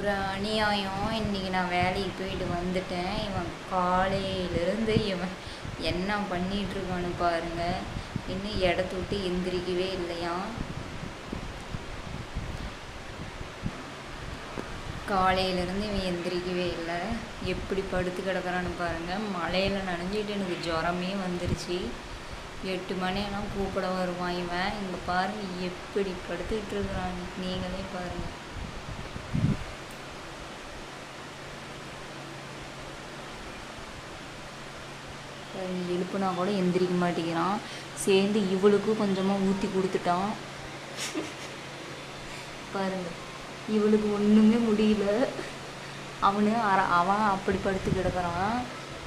ஒரு அநியாயம். இன்னைக்கு நான் வேலைக்கு போயிட்டு வந்துட்டேன். இவன் காலையிலேருந்து இவன் என்ன பண்ணிட்டு இருக்கான்னு பாருங்க. இன்னும் இடத்த விட்டு எந்திரிக்கவே இல்லையா? காலையிலேருந்து இவன் எந்திரிக்கவே இல்லை. எப்படி படுத்து கிடக்குறான்னு பாருங்கள் மழையில் நனைஞ்சிட்டு எனக்கு ஜுரமே வந்துருச்சு. எட்டு மணியெல்லாம் கூப்பிட வருவான் இவன். இங்கே பாருங்க எப்படி படுத்துக்கிட்டு இருக்கிறான். நீங்களே பாருங்கள் எழுப்புனா கூட எந்திரிக்க மாட்டேங்கிறான். சேர்ந்து இவளுக்கும் கொஞ்சமாக ஊற்றி கொடுத்துட்டான். பாருங்க. இவளுக்கு ஒன்றுமே முடியல. அவனு அர அவன் அப்படி படுத்து கிடக்குறான்.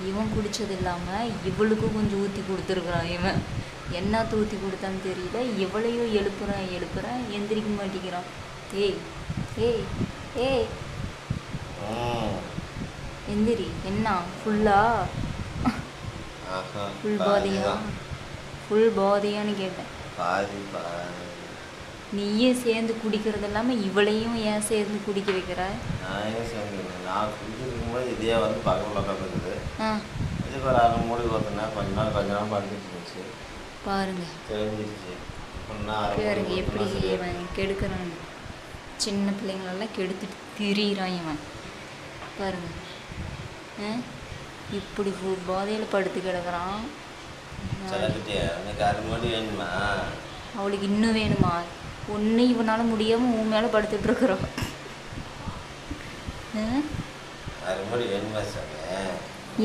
இவன் குடிச்சது இல்லாமல் இவளுக்கும் கொஞ்சம் ஊற்றி கொடுத்துருக்குறான் இவன். என்ன ஊற்றி கொடுத்தான்னு தெரியல. இவளையும் எழுப்புறான் எழுப்புறான் எந்திரிக்க மாட்டேங்கிறான். ஏய் ஏய் ஏய். எந்திரி. என்ன? ஃபுல்லா ஆஹா, ஃபுல் பாதியா. ஃபுல் பாதியான்னு கேட்டேன். பாதி நீயும் சேர்ந்து குடிக்கிறது இல்லாமல் இவளையும் ஏன் சேர்ந்து குடிக்க வைக்கிற? நான் ஏன் சேர்ந்துருக்கேன் நான் குடிச்சிருக்கும் போது இதே வந்து பக்கத்தில் உட்காந்துருக்குது ஆ. இதுக்கு ஒரு அரை மூடி பார்த்தோன்னா கொஞ்ச நாள் கொஞ்ச நாள் படுத்துட்டு இருந்துச்சு. பாருங்க. தெரிஞ்சிருச்சு. பாருங்க எப்படி. இவன் கெடுக்கிறான். சின்ன பிள்ளைங்களெல்லாம் கெடுத்துட்டு திரியிறான் இவன். பாருங்க. ஆ? இப்படி போதையில் படுத்து கிடக்குறான். அவளுக்கு இன்னும் வேணுமா? ஒன்று இவனால் முடியாமல் உன் மேலே சார்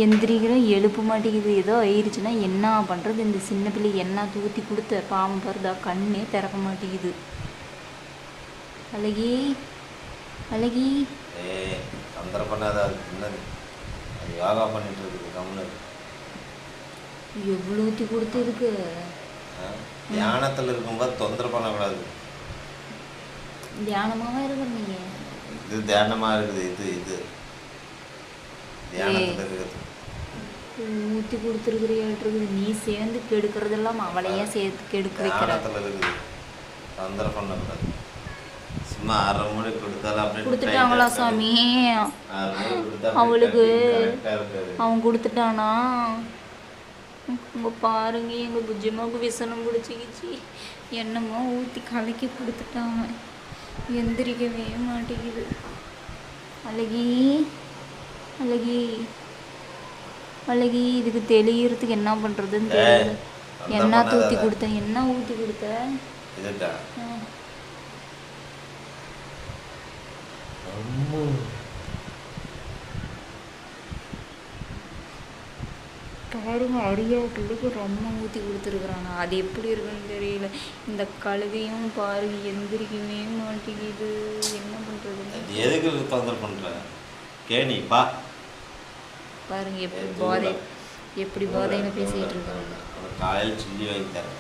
எந்திரிக்கிறோம் எழுப்ப மாட்டேங்குது. ஏதோ ஆயிடுச்சுன்னா என்ன பண்ணுறது இந்த சின்ன பிள்ளை என்ன தூத்தி கொடுத்த? பாவம் பாருதா கண்ணே திறக்க மாட்டேங்குது. அழகி அழகி. தொந்தரவு பண்ணாத யோகா பண்ணிட்டு இருக்குது கம்னு எவ்வளோ ஊற்றி கொடுத்து இருக்கு? தியானத்தில் இருக்கும்போது தொந்தரவு பண்ணக்கூடாது. தியானமாகவே இருக்கிற நீங்க? இது தியானமாக இருக்குது இது இது. தியானத்தில் இருக்குது. ஊற்றி கொடுத்துருக்குறியாட்டிருக்குது நீ சேர்ந்து கெடுக்கிறதெல்லாம் அவளையே சேர்த்து கெடுக்க வைக்கிற. இருக்குது. தொந்தரவு பண்ணக்கூடாது. சும்மா அரை மணி கொடுத்தாலும் அப்படியே கொடுத்துட்டாங்களா சாமி? அவளுக்கு. அவன் கொடுத்துட்டானா? உங்க பாருங்க எங்க புஜ்ஜிமாவுக்கு விசனம் பிடிச்சிக்கிச்சு. என்னமோ ஊற்றி கலக்கி கொடுத்துட்டான் அவன். எந்திரிக்கவே மாட்டேங்குது. அழகி அழகி அழகி இதுக்கு தெளியறதுக்கு என்ன பண்றதுன்னு தெரியல. என்ன ஊற்றி. கொடுத்த என்ன ஊற்றி கொடுத்த இதுக்கா ஆ. அம்மு. பாருங்க அரியா பிள்ளைக்கு ரொம்ப ஊற்றி கொடுத்துருக்குறானா? அது எப்படி இருக்குன்னு தெரியல. இந்த கழுதையும் பாருங்க எந்திரிக்கவே மாட்டேங்குது. என்ன பண்ணுறதுன்னு எதுக்கு தொந்தரவு பண்ற? கேணி பா பாருங்க எப்படி போதை. எப்படி போதையில் பேசிகிட்டு இருக்காங்க. காலையில் சில்லி வாங்கி தரேன்.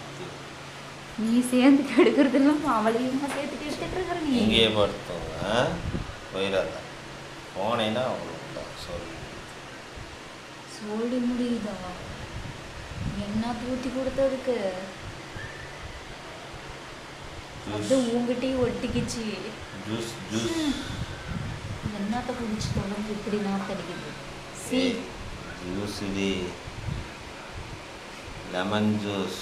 நீ சேர்ந்து கெடுக்கிறதெல்லாம் அவளையும் சேர்த்து கெடுத்துட்டு இருக்கிற நீ. இங்கேயே போயிடாத போனேன்னா அவ்வளோ சொல்லு சொல்லி முடியுதா? என்ன ஊற்றி கொடுத்ததுக்கு அது உங்ககிட்டயும் ஒட்டிக்கிச்சு. ஜூஸ் ஜூஸ் என்னத்த குடிச்சு தொடர்ந்து இப்படி நாத்தடிக்குது சி. ஜூஸ் இது. லெமன் ஜூஸ்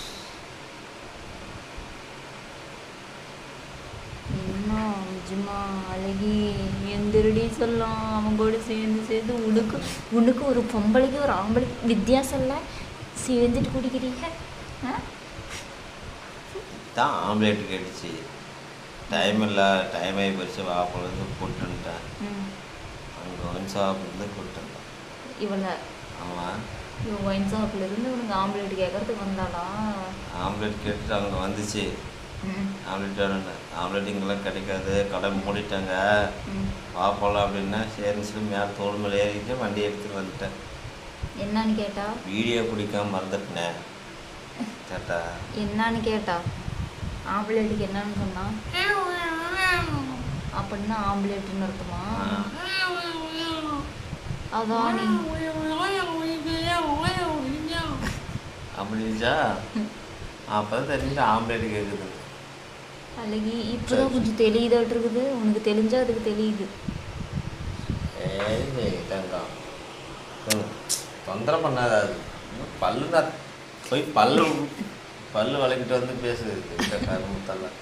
என்ன நிஜமா அழகி எந்திரடி சொல்லலாம். அவன் கூட சேர்ந்து சேர்ந்து உனக்கு உனக்கு ஒரு பொம்பளைக்கு ஒரு ஆம்பளைக்கு வித்தியாசம் இல்லை? சேர்ந்துட்டு குடிக்கிறீங்க? தான் ஆம்லேட் கேட்டுச்சு. டைம் இல்லை டைம் ஆகி போச்சு வாப்பிலேருந்து கூப்பிட்டுன்ட்டேன். அங்கே ஒன் ஷாப்லேருந்து கூப்பிட்டுருந்தேன் இவளை? ஆமாம் இவன் ஒயின் ஷாப்ல இருந்து உனக்கு ஆம்பளைட் கேட்கறதுக்கு வந்தாளா? ஆம்லேட் கேட்டுட்டு அங்கே வந்துச்சு. ஆம்லேட் வேணும்னு ஆம்லேட் இங்கெல்லாம் கிடைக்காது. கடை மூடிட்டாங்க. வா போகலாம் அப்படின்னா சரின்னு சொல்லி மேலே தோல் மேலே ஏறிட்டு வண்டி எடுத்துட்டு வந்துட்டேன். என்னன்னு கேட்டா? வீடியோ பிடிக்காம மறந்துட்டேன். கேட்டா? என்னன்னு கேட்டா? ஆம்பளைட்டுக்கு என்னன்னு சொன்னா? அப்படின்னா ஆம்பளைட்டுன்னு அர்த்தமா? அதான் நீ. அப்படிச்சா அப்போ தெரிஞ்சு ஆம்லேட் கேட்குது அழகி இப்போதான் கொஞ்சம் தெளியுதாட்டு இருக்குது உனக்கு தெரிஞ்சா அதுக்கு தெரியுது தங்கம் ம், தொந்தரவு பண்ணாத அது. பல்லு நான் போய் பல்லு பல்லு வளைக்கிட்டு வந்து பேசுது கருமத்தெல்லாம்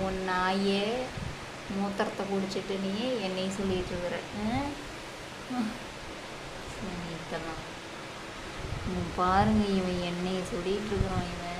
உன் நாயே மூத்திரத்தை குடிச்சிட்டு நீ என்னையும் சொல்லிட்டு இருக்கிற. இதெல்லாம் பாருங்க இவன் என்னைய சொல்லிட்டு இருக்கிறான் இவன்.